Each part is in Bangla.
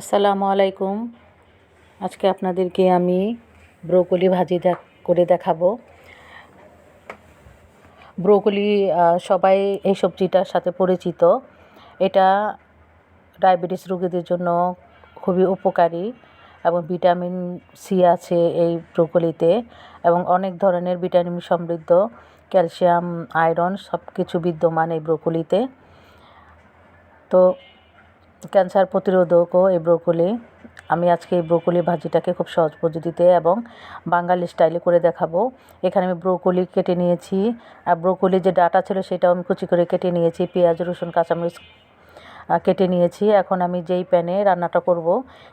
আসসালামু আলাইকুম। আজকে আপনাদেরকে আমি ব্রোকলি ভাজি করে দেখাবো। ব্রোকলি সবাই এই সবজিটার সাথে পরিচিত। এটা ডায়াবেটিস রোগীদের জন্য খুবই উপকারী এবং ভিটামিন সি আছে এই ব্রোকলিতে এবং অনেক ধরনের ভিটামিন সমৃদ্ধ, ক্যালসিয়াম, আয়রন সব কিছু বিদ্যমান এই ব্রোকলিতে। তো ক্যান্সার প্রতিরোধকও এই ব্রোকলি। আমি আজকে এই ব্রোকলি ভাজিটাকে খুব সহজ পদ্ধতিতে এবং বাঙালি স্টাইলে করে দেখাবো। এখানে আমি ব্রোকলি কেটে নিয়েছি। আর ব্রোকলি যে ডাটা ছিল সেটাও আমি কুচি করে কেটে নিয়েছি। পেঁয়াজ রসুন কাঁচামরিচ কেটে নিয়েছি। এখন আমি যেই প্যানে রান্নাটা করব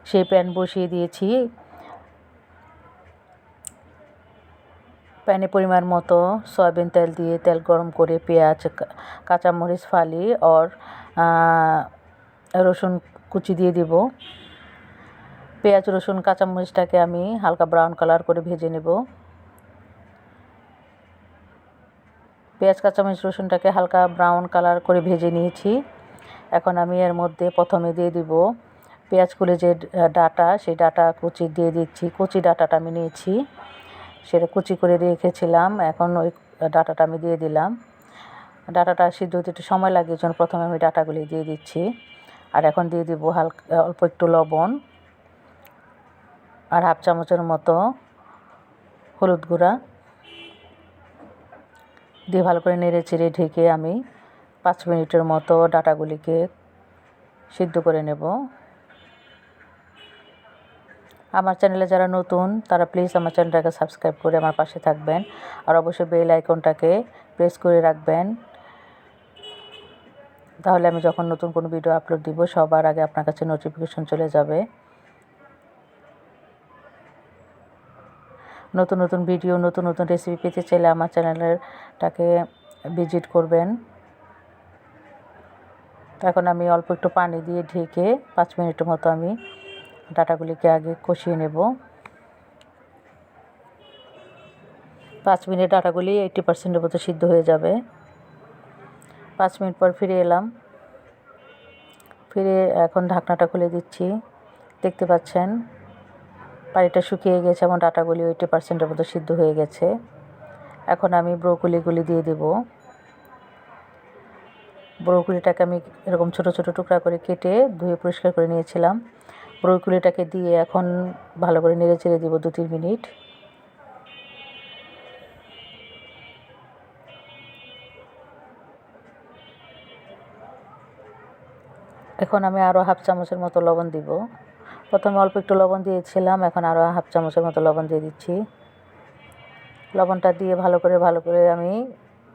সেই প্যান বসিয়ে দিয়েছি। প্যানে পরিমাণ মতো সয়াবিন তেল দিয়ে তেল গরম করে পেঁয়াজ কাঁচামরিচ ফালি আহ, রসুন কুচি দিয়ে দিব। পেঁয়াজ, রসুন, কাঁচামরিচটাকে আমি হালকা ব্রাউন কালার করে ভেজে নেব। পেঁয়াজ, কাঁচামরিচ, রসুনটাকে হালকা ব্রাউন কালার করে ভেজে নিয়েছি। এখন আমি এর মধ্যে প্রথমে দিয়ে দিব পেঁয়াজ কুলে যে ডাটা, সেই ডাটা কুচি দিয়ে দিচ্ছি। কুচি ডাটাটা আমি নিয়েছি। সেটা কুচি করে রেখেছিলাম। এখন ওই ডাটাটা আমি দিয়ে দিলাম। ডাটাটা সিদ্ধ হতে একটু সময় লাগে জন্য প্রথমে আমি ডাটাগুলি দিয়ে দিচ্ছি। আর এখন দিয়ে দিব হালকা, অল্প একটু লবণ আর হাফ চামচের মতো হলুদ গুঁড়া। দিয়ে ভালো করে নেড়ে চেড়ে ঢেকে আমি পাঁচ মিনিটের মতো ডাটাগুলিকে সিদ্ধ করে নেব। আমার চ্যানেলে যারা নতুন, তারা প্লিজ আমার চ্যানেলটাকে সাবস্ক্রাইব করে আমার পাশে থাকবেন। আর অবশ্যই বেল আইকনটাকে প্রেস করে রাখবেন। তাহলে আমি যখন নতুন কোনো ভিডিও আপলোড দিব, সবার আগে আপনার কাছে নোটিফিকেশন চলে যাবে। নতুন নতুন ভিডিও নতুন নতুন রেসিপি পেতে চাইলে আমার চ্যানেলেরটাকে ভিজিট করবেন। এখন আমি অল্প একটু পানি দিয়ে ঢেকে পাঁচ মিনিটের মতো আমি ডাটাগুলিকে আগে কষিয়ে নেব। পাঁচ মিনিট ডাটাগুলি এইটি পার্সেন্টের মতো সিদ্ধ হয়ে যাবে। পাঁচ মিনিট পর ফিরে এলাম। ফিরে এখন ঢাকনাটা খুলে দিচ্ছি। দেখতে পাচ্ছেন, পানিটা শুকিয়ে গেছে এবং ডাটাগুলি এইটি পার্সেন্টের মতো সিদ্ধ হয়ে গেছে। এখন আমি ব্রোকলিগুলি দিয়ে দেব। ব্রোকলিটাকে আমি এরকম ছোট ছোট টুকরা করে কেটে ধুয়ে পরিষ্কার করে নিয়েছিলাম। ব্রোকলিটাকে দিয়ে এখন ভালো করে নেড়ে চেড়ে দেবো দু তিন মিনিট। এখন আমি আরও হাফ চামচের মতো লবণ দিব। প্রথমে অল্প একটু লবণ দিয়েছিলাম, এখন আরও হাফ চামচের মতো লবণ দিয়ে দিচ্ছি। লবণটা দিয়ে ভালো করে ভালো করে আমি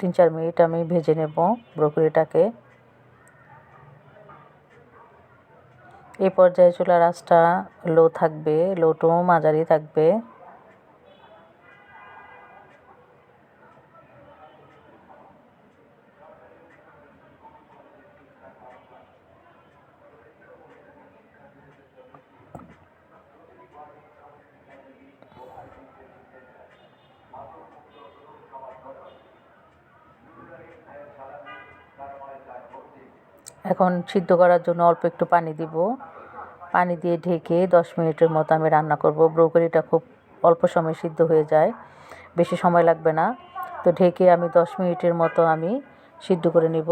তিন চার মিনিট আমি ভেজে নেব ব্রোকলিটাকে। এই পর্যায়ে চুলার আঁচটা লো থাকবে লো টু মাঝারি থাকবে। এখন সিদ্ধ করার জন্য অল্প একটু পানি দিব। পানি দিয়ে ঢেকে দশ মিনিটের মতো আমি রান্না করব। ব্রোকলিটা খুব অল্প সময় সিদ্ধ হয়ে যায়। বেশি সময় লাগবে না। তো ঢেকে আমি দশ মিনিটের মতো আমি সিদ্ধ করে নিব।